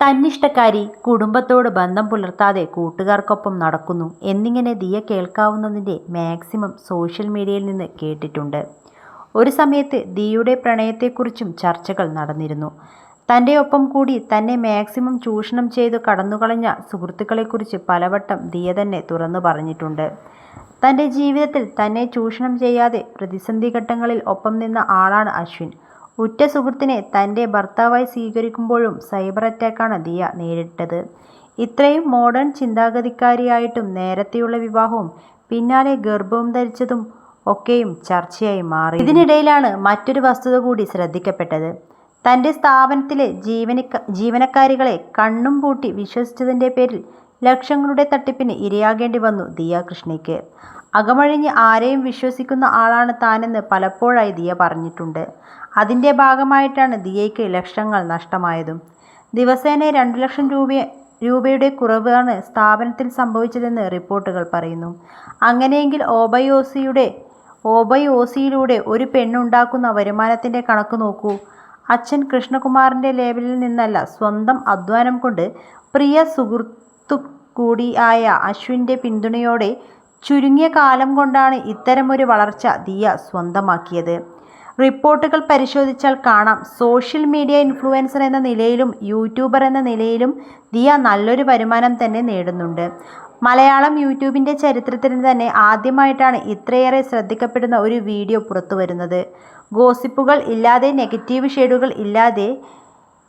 തന്നിഷ്ടക്കാരി കുടുംബത്തോട് ബന്ധം പുലർത്താതെ കൂട്ടുകാർക്കൊപ്പം നടക്കുന്നു എന്നിങ്ങനെ ദിയ കേൾക്കാവുന്നതിന്റെ മാക്സിമം സോഷ്യൽ മീഡിയയിൽ നിന്ന് കേട്ടിട്ടുണ്ട്. ഒരു സമയത്ത് ദിയുടെ പ്രണയത്തെക്കുറിച്ചും ചർച്ചകൾ നടന്നിരുന്നു. തന്റെ ഒപ്പം കൂടി തന്നെ മാക്സിമം ചൂഷണം ചെയ്തു കടന്നുകളഞ്ഞ സുഹൃത്തുക്കളെക്കുറിച്ച് പലവട്ടം ദിയ തന്നെ തുറന്നു പറഞ്ഞിട്ടുണ്ട്. തന്റെ ജീവിതത്തിൽ തന്നെ ചൂഷണം ചെയ്യാതെ പ്രതിസന്ധി ഘട്ടങ്ങളിൽ ഒപ്പം നിന്ന ആളാണ് അശ്വിൻ. ഉറ്റ സുഹൃത്തിനെ തന്റെ ഭർത്താവായി സ്വീകരിക്കുമ്പോഴും സൈബർ അറ്റാക്കാണ് ദിയ നേരിട്ടത്. ഇത്രയും മോഡേൺ ചിന്താഗതിക്കാരിയായിട്ടും നേരത്തെയുള്ള വിവാഹവും പിന്നാലെ ഗർഭവും ധരിച്ചതും ഒക്കെയും ചർച്ചയായി മാറി. ഇതിനിടയിലാണ് മറ്റൊരു വസ്തുത കൂടി ശ്രദ്ധിക്കപ്പെട്ടത്. തന്റെ സ്ഥാപനത്തിലെ ജീവനക്ക ജീവനക്കാരികളെ കണ്ണും പൂട്ടി വിശ്വസിച്ചതിന്റെ പേരിൽ ലക്ഷങ്ങളുടെ തട്ടിപ്പിന് ഇരയാകേണ്ടി വന്നു ദിയ കൃഷ്ണയ്ക്ക്. അകമഴിഞ്ഞ് ആരെയും വിശ്വസിക്കുന്ന ആളാണ് താനെന്ന് പലപ്പോഴായി ദിയ പറഞ്ഞിട്ടുണ്ട്. അതിന്റെ ഭാഗമായിട്ടാണ് ദിയയ്ക്ക് ലക്ഷങ്ങൾ നഷ്ടമായതും. ദിവസേന രണ്ടു ലക്ഷം രൂപ രൂപയുടെ കുറവാണ് സ്ഥാപനത്തിൽ സംഭവിച്ചതെന്ന് റിപ്പോർട്ടുകൾ പറയുന്നു. അങ്ങനെയെങ്കിൽ ഓബയോസിയുടെ ഓബയോസിയിലൂടെ ഒരു പെണ്ണുണ്ടാക്കുന്ന വരുമാനത്തിന്റെ കണക്ക് നോക്കൂ. അച്ഛൻ കൃഷ്ണകുമാറിന്റെ ലേബലിൽ നിന്നല്ല സ്വന്തം അധ്വാനം കൊണ്ട് പ്രിയ സുഹൃത്തു കൂടിയായ അശ്വിന്റെ പിന്തുണയോടെ ചുരുങ്ങിയ കാലം കൊണ്ടാണ് ഇത്തരമൊരു വളർച്ച ദിയ സ്വന്തമാക്കിയത്. റിപ്പോർട്ടുകൾ പരിശോധിച്ചാൽ കാണാം. സോഷ്യൽ മീഡിയ ഇൻഫ്ലുവൻസർ എന്ന നിലയിലും യൂട്യൂബർ എന്ന നിലയിലും ദിയ നല്ലൊരു വരുമാനം തന്നെ നേടുന്നുണ്ട്. മലയാളം യൂട്യൂബിന്റെ ചരിത്രത്തിൽ തന്നെ ആദ്യമായിട്ടാണ് ഇത്രയേറെ ശ്രദ്ധിക്കപ്പെടുന്ന ഒരു വീഡിയോ പുറത്തു വരുന്നത്. ഗോസിപ്പുകൾ ഇല്ലാതെ നെഗറ്റീവ് ഷെയ്ഡുകൾ ഇല്ലാതെ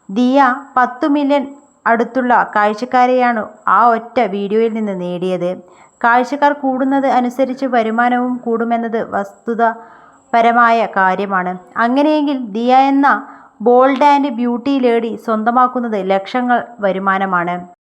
ദിയ പത്തു മില്യൺ അടുത്തുള്ള കാഴ്ചക്കാരെയാണ് ആ ഒറ്റ വീഡിയോയിൽ നിന്ന് നേടിയത്. കാഴ്ചക്കാർ കൂടുന്നത് അനുസരിച്ച് വരുമാനവും കൂടുമെന്നത് വസ്തുതപരമായ കാര്യമാണ്. അങ്ങനെയെങ്കിൽ ദിയ എന്ന ബോൾഡ് ആൻഡ് ബ്യൂട്ടി ലേഡി സ്വന്തമാക്കുന്നത് ലക്ഷങ്ങൾ വരുമാനമാണ്.